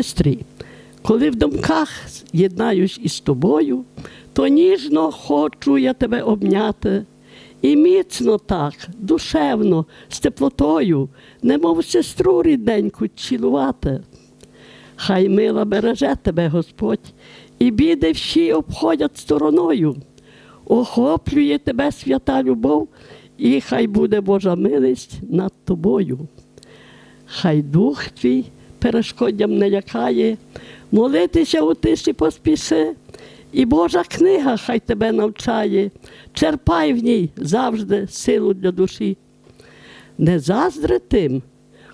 Сестрі, коли в думках єднаюсь із тобою, то ніжно хочу я тебе обняти. І міцно так, душевно, з теплотою, немов сестру рідненьку цілувати. Хай мила береже тебе Господь, і біди всі обходять стороною. Охоплює тебе свята любов, і хай буде Божа милість над тобою. Хай дух твій перешкодям не лякає, молитися у тиші поспіши, і Божа книга хай тебе навчає, черпай в ній завжди силу для душі. Не заздри тим,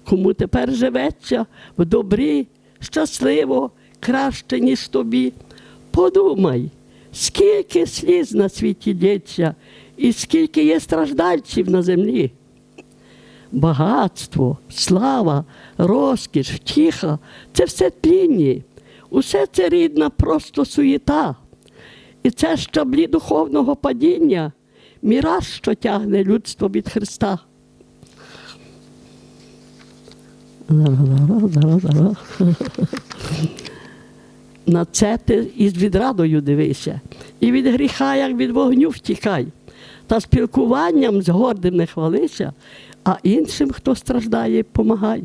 кому тепер живеться в добрі, щасливо, краще, ніж тобі. Подумай, скільки сліз на світі дється, і скільки є страждальців на землі багатство, слава, розкіш, втіха це все тлінні. Усе це рідна просто суєта. І це щаблі духовного падіння, міраж, що тягне людство від Христа. На це ти із відрадою дивися, і від гріха, як від вогню втікай, та спілкуванням з гордим не хвалися, а іншим, хто страждає, помагай.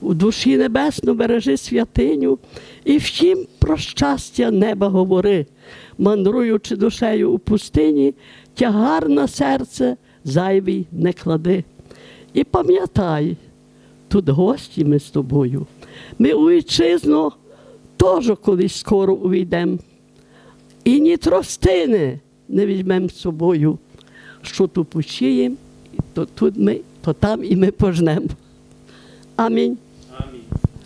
У душі небесно бережи святиню, і всім про щастя неба говори, мандруючи душею у пустині, тягар на серце зайвий не клади. І пам'ятай, тут гості ми з тобою. Ми у вітчизну теж колись скоро увійдемо. І ні тростини не візьмемо з собою, що тут почіємо, то тут ми, то там і ми пожнемо. Амінь.